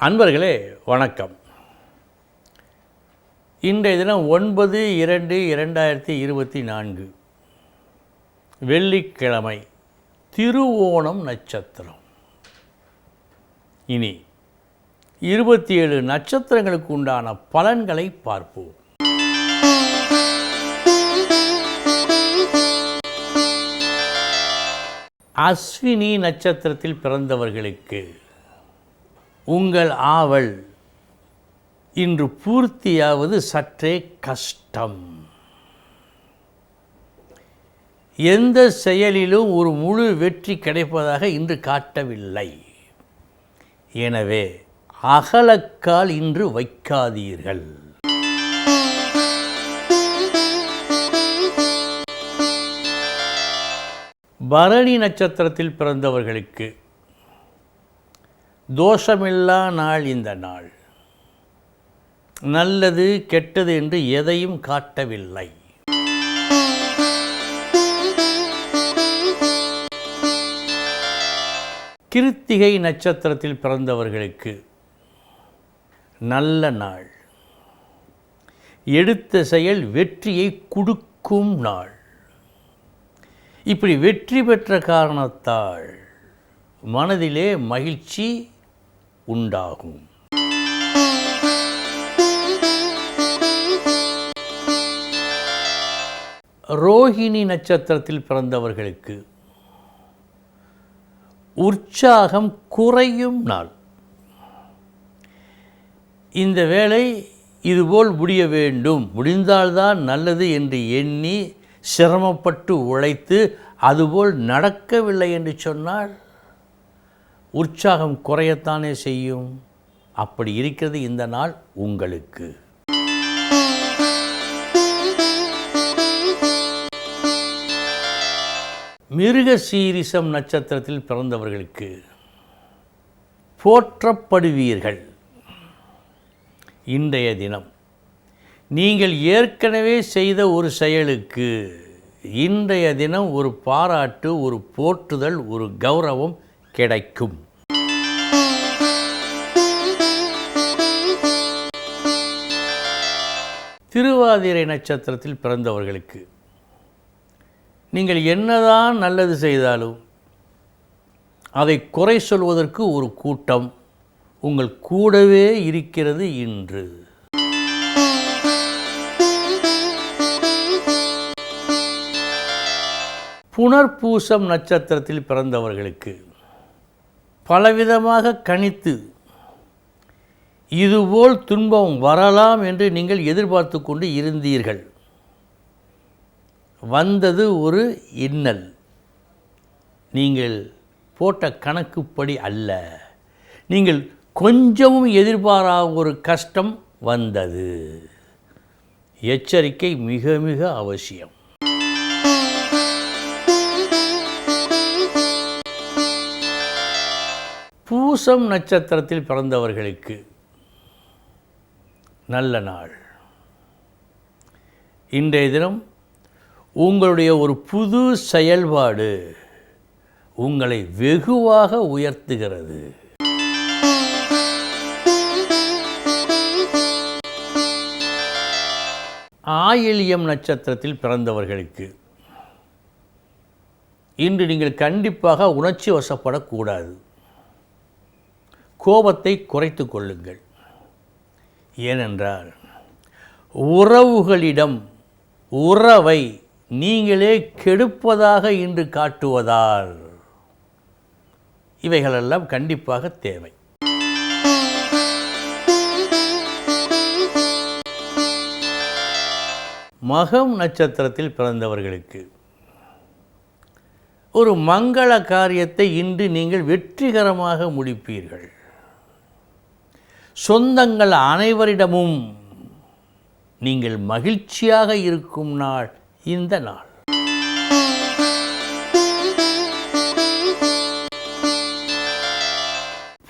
அன்பர்களே வணக்கம். இன்றைய தினம் ஒன்பது இரண்டு இரண்டாயிரத்தி இருபத்தி நான்கு. வெள்ளிக்கிழமை திருவோணம் நட்சத்திரம். இனி இருபத்தி ஏழு நட்சத்திரங்களுக்கு உண்டான பலன்களை பார்ப்போம். அஸ்வினி நட்சத்திரத்தில் பிறந்தவர்களுக்கு உங்கள் ஆவல் இன்று பூர்த்தியாவது சற்றே கஷ்டம். எந்த செயலிலும் ஒரு முழு வெற்றி கிடைப்பதாக இன்று காட்டவில்லை. எனவே அகலக்கால் இன்று வைக்காதீர்கள். பரணி நட்சத்திரத்தில் பிறந்தவர்களுக்கு தோஷமில்லா நாள் இந்த நாள். நல்லது கெட்டது என்று எதையும் காட்டவில்லை. கிருத்திகை நட்சத்திரத்தில் பிறந்தவர்களுக்கு நல்ல நாள். எடுத்த செயல் வெற்றியை கொடுக்கும் நாள். இப்படி வெற்றி பெற்ற காரணத்தால் மனதிலே மகிழ்ச்சி உண்டாகும். ரோஹிணி நட்சத்திரத்தில் பிறந்தவர்களுக்கு உற்சாகம் குறையும் நாள். இந்த வேலை இதுபோல் முடிய வேண்டும். முடிந்தால்தான் நல்லது என்று எண்ணி சிரமப்பட்டு உழைத்து அதுபோல் நடக்கவில்லை என்று சொன்னால் உற்சாகம் குறையத்தானே செய்யும்? அப்படி இருக்கிறது இந்த நாள் உங்களுக்கு. மிருக சீரிசம் நட்சத்திரத்தில் பிறந்தவர்களுக்கு போற்றப்படுவீர்கள். இன்றைய தினம் நீங்கள் ஏற்கனவே செய்த ஒரு செயலுக்கு இன்றைய தினம் ஒரு பாராட்டு ஒரு போற்றுதல் ஒரு கௌரவம் கிடைக்கும். திருவாதிரை நட்சத்திரத்தில் பிறந்தவர்களுக்கு நீங்கள் என்னதான் நல்லது செய்தாலும் அதை குறை சொல்வதற்கு ஒரு கூட்டம் உங்கள் கூடவே இருக்கிறது இன்று. புனர்பூசம் நட்சத்திரத்தில் பிறந்தவர்களுக்கு பலவிதமாக கணித்து இதுபோல் துன்பம் வரலாம் என்று நீங்கள் எதிர்பார்த்து கொண்டு இருந்தீர்கள். வந்தது ஒரு இன்னல். நீங்கள் போட்ட கணக்குப்படி அல்ல. நீங்கள் கொஞ்சமும் எதிர்பாராத ஒரு கஷ்டம் வந்தது. எச்சரிக்கை மிக மிக அவசியம். பூசம் நட்சத்திரத்தில் பிறந்தவர்களுக்கு நல்ல நாள். இன்றைய தினம் உங்களுடைய ஒரு புது செயல்பாடு உங்களை வெகுவாக உயர்த்துகிறது. ஆயில்யம் நட்சத்திரத்தில் பிறந்தவர்களுக்கு இன்று நீங்கள் கண்டிப்பாக உணர்ச்சி வசப்படக்கூடாது. கோபத்தை குறைத்து கொள்ளுங்கள். ஏனென்றால் உறவுகளிடம் உறவை நீங்களே கெடுப்பதாக இன்று காட்டுவதால் இவைகளெல்லாம் கண்டிப்பாக தேவை. மகம் நட்சத்திரத்தில் பிறந்தவர்களுக்கு ஒரு மங்கள காரியத்தை இன்று நீங்கள் வெற்றிகரமாக முடிப்பீர்கள். சொந்தங்கள் அனைவரிடமும் நீங்கள் மகிழ்ச்சியாக இருக்கும் நாள் இந்த நாள்.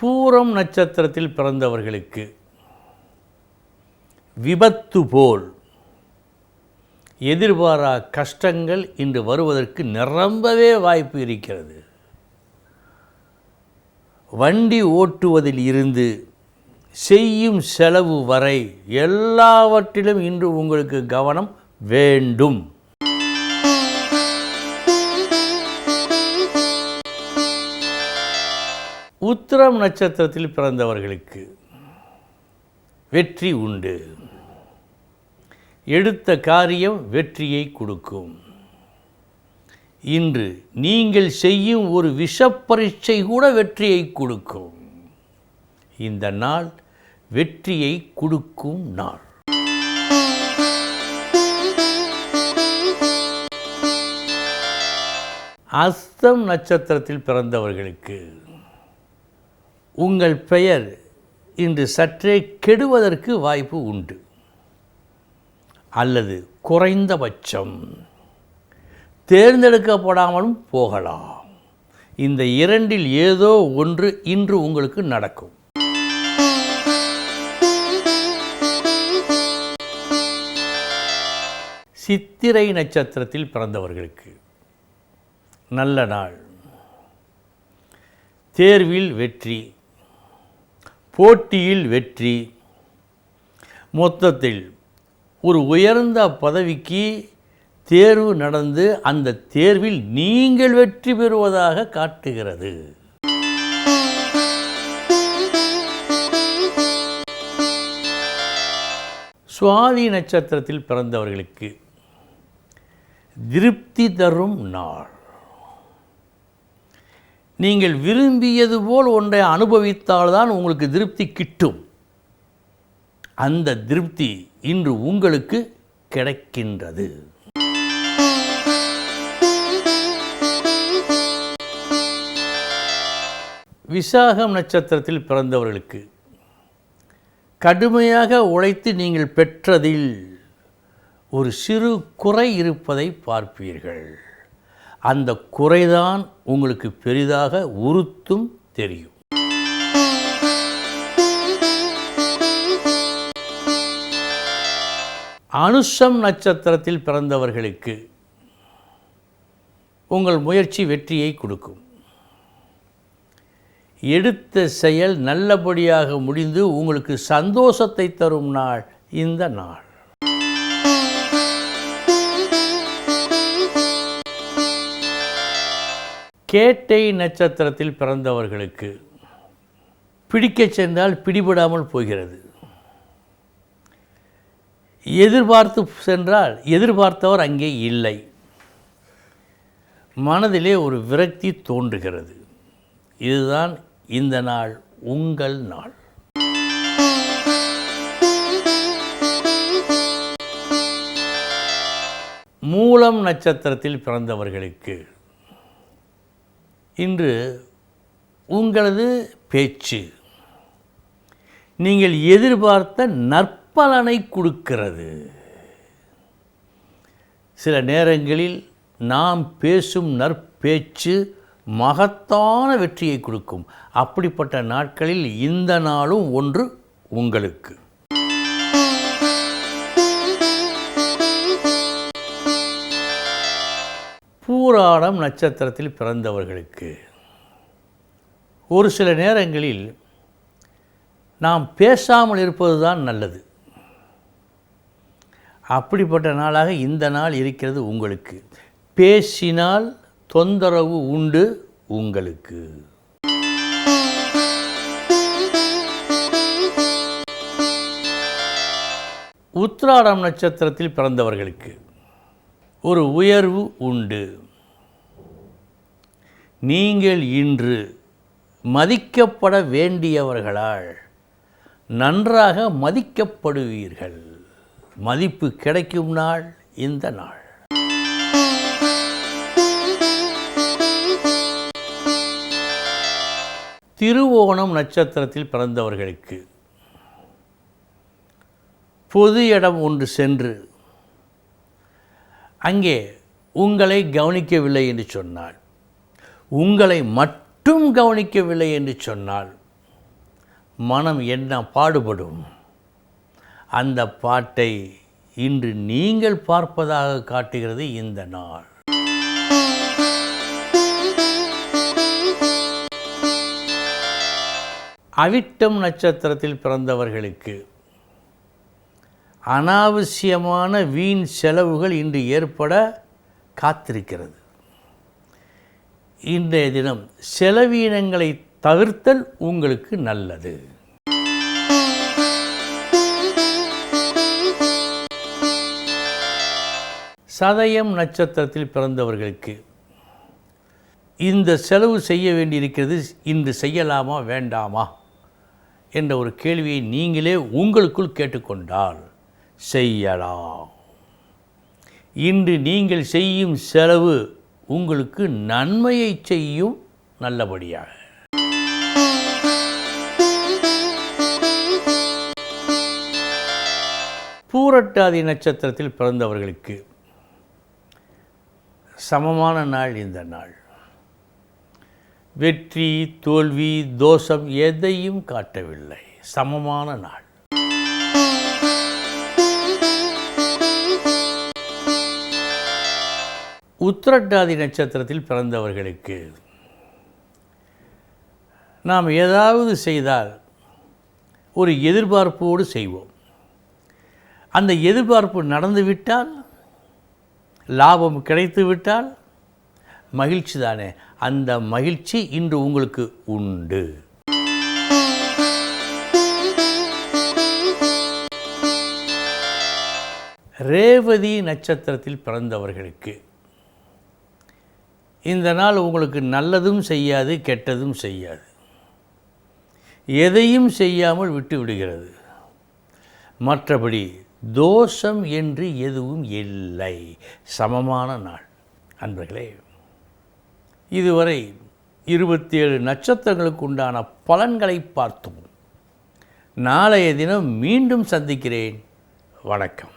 பூரம் நட்சத்திரத்தில் பிறந்தவர்களுக்கு விபத்து போல் எதிர்பாரா கஷ்டங்கள் இன்று வருவதற்கு நிரம்பவே வாய்ப்பு இருக்கிறது. வண்டி ஓட்டுவதில் இருந்து செய்யும் செலவு வரை எல்லாவற்றிலும் இன்று உங்களுக்கு கவனம் வேண்டும். உத்திரம் நட்சத்திரத்தில் பிறந்தவர்களுக்கு வெற்றி உண்டு. எடுத்த காரியம் வெற்றியை கொடுக்கும். இன்று நீங்கள் செய்யும் ஒரு விஷப்பரீட்சை கூட வெற்றியை கொடுக்கும். இந்த நாள் வெற்றியை கொடுக்கும் நாள். அஸ்தம் நட்சத்திரத்தில் பிறந்தவர்களுக்கு உங்கள் பெயர் இன்று சற்றே கெடுவதற்கு வாய்ப்பு உண்டு. அல்லது குறைந்தபட்சம் தேர்ந்தெடுக்கப்படாமலும் போகலாம். இந்த இரண்டில் ஏதோ ஒன்று இன்று உங்களுக்கு நடக்கும். சித்திரை நட்சத்திரத்தில் பிறந்தவர்களுக்கு நல்ல நாள். தேர்வில் வெற்றி போட்டியில் வெற்றி மொத்தத்தில் ஒரு உயர்ந்த பதவிக்கு தேர்வு நடந்து அந்த தேர்வில் நீங்கள் வெற்றி பெறுவதாக காட்டுகிறது. சுவாதி நட்சத்திரத்தில் பிறந்தவர்களுக்கு திருப்தி தரும் நாள். நீங்கள் விரும்பியது போல் ஒன்றை அனுபவித்தால்தான் உங்களுக்கு திருப்தி கிட்டும். அந்த திருப்தி இன்று உங்களுக்கு கிடைக்கின்றது. விசாகம் நட்சத்திரத்தில் பிறந்தவர்களுக்கு கடுமையாக உழைத்து நீங்கள் பெற்றதில் ஒரு சிறு குறை இருப்பதை பார்ப்பீர்கள். அந்த குறைதான் உங்களுக்கு பெரிதாக உறுத்தும் தெரியும். அனுஷம் நட்சத்திரத்தில் பிறந்தவர்களுக்கு உங்கள் முயற்சி வெற்றியை கொடுக்கும். எடுத்த செயல் நல்லபடியாக முடிந்து உங்களுக்கு சந்தோஷத்தை தரும் நாள் இந்த நாள். கேட்டை நட்சத்திரத்தில் பிறந்தவர்களுக்கு பிடிக்கச் சென்றால் பிடிபடாமல் போகிறது. எதிர்பார்த்து சென்றால் எதிர்பார்த்தவர் அங்கே இல்லை. மனதிலே ஒரு விரக்தி தோன்றுகிறது. இதுதான் இந்த நாள் உங்கள் நாள். மூலம் நட்சத்திரத்தில் பிறந்தவர்களுக்கு இன்று உங்களது பேச்சு. நீங்கள் எதிர்பார்த்த நற்பலனை கொடுக்கிறது. சில நேரங்களில் நாம் பேசும் நற்பேச்சு மகத்தான வெற்றியை கொடுக்கும். அப்படிப்பட்ட நாட்களில் இந்த நாளும் ஒன்று உங்களுக்கு. பூராடம் நட்சத்திரத்தில் பிறந்தவர்களுக்கு. ஒரு சில நேரங்களில் நாம் பேசாமல் இருப்பது தான் நல்லது. அப்படிப்பட்ட நாளாக இந்த நாள் இருக்கிறது உங்களுக்கு. பேசினால் தொந்தரவு உண்டு உங்களுக்கு. உத்ராடம் நட்சத்திரத்தில் பிறந்தவர்களுக்கு. ஒரு உயர்வு உண்டு. நீங்கள் இன்று மதிக்கப்பட வேண்டியவர்களால் நன்றாக மதிக்கப்படுவீர்கள். மதிப்பு கிடைக்கும் நாள் இந்த நாள். திருவோணம் நட்சத்திரத்தில் பிறந்தவர்களுக்கு பொது இடம் ஒன்று சென்று அங்கே உங்களை கவனிக்கவில்லை என்று சொன்னால் உங்களை மட்டும் கவனிக்கவில்லை என்று சொன்னால் மனம் என்ன பாடுபடும்? அந்த பாட்டை இன்று நீங்கள் பார்ப்பதாக காட்டுகிறது இந்த நாள். அவிட்டம் நட்சத்திரத்தில் பிறந்தவர்களுக்கு அனாவசியமான வீண் செலவுகள் இன்று ஏற்பட காத்திருக்கிறது. இன்றைய தினம் செலவீனங்களை தவிர்த்தல் உங்களுக்கு நல்லது. சதயம் நட்சத்திரத்தில் பிறந்தவர்களுக்கு இந்த செலவு செய்ய வேண்டியிருக்கிறது இன்று செய்யலாமா வேண்டாமா? என்ற ஒரு கேள்வியை நீங்களே உங்களுக்குள் கேட்டுக்கொண்டால் செய்யலாம். இன்று நீங்கள் செய்யும் செலவு உங்களுக்கு நன்மையை செய்யும் நல்லபடியாக. பூரட்டாதி நட்சத்திரத்தில் பிறந்தவர்களுக்கு சமமான நாள் இந்த நாள். வெற்றி தோல்வி தோஷம் எதையும் காட்டவில்லை. சமமான நாள். உத்திரட்டாதி நட்சத்திரத்தில் பிறந்தவர்களுக்கு நாம் ஏதாவது செய்தால் ஒரு எதிர்பார்ப்போடு செய்வோம். அந்த எதிர்பார்ப்பு நடந்துவிட்டால் லாபம் கிடைத்துவிட்டால் மகிழ்ச்சி தானே? அந்த மகிழ்ச்சி இன்று உங்களுக்கு உண்டு. ரேவதி நட்சத்திரத்தில் பிறந்தவர்களுக்கு இந்த நாள் உங்களுக்கு நல்லதும் செய்யாது கெட்டதும் செய்யாது. எதையும் செய்யாமல் விட்டு விடுகிறது. மற்றபடி தோஷம் என்று எதுவும் இல்லை. சமமான நாள். அன்பர்களே இதுவரை இருபத்தி ஏழு நட்சத்திரங்களுக்கு உண்டான பலன்களை பார்த்தோம் நாளைய தினம் மீண்டும் சந்திக்கிறேன். வணக்கம்.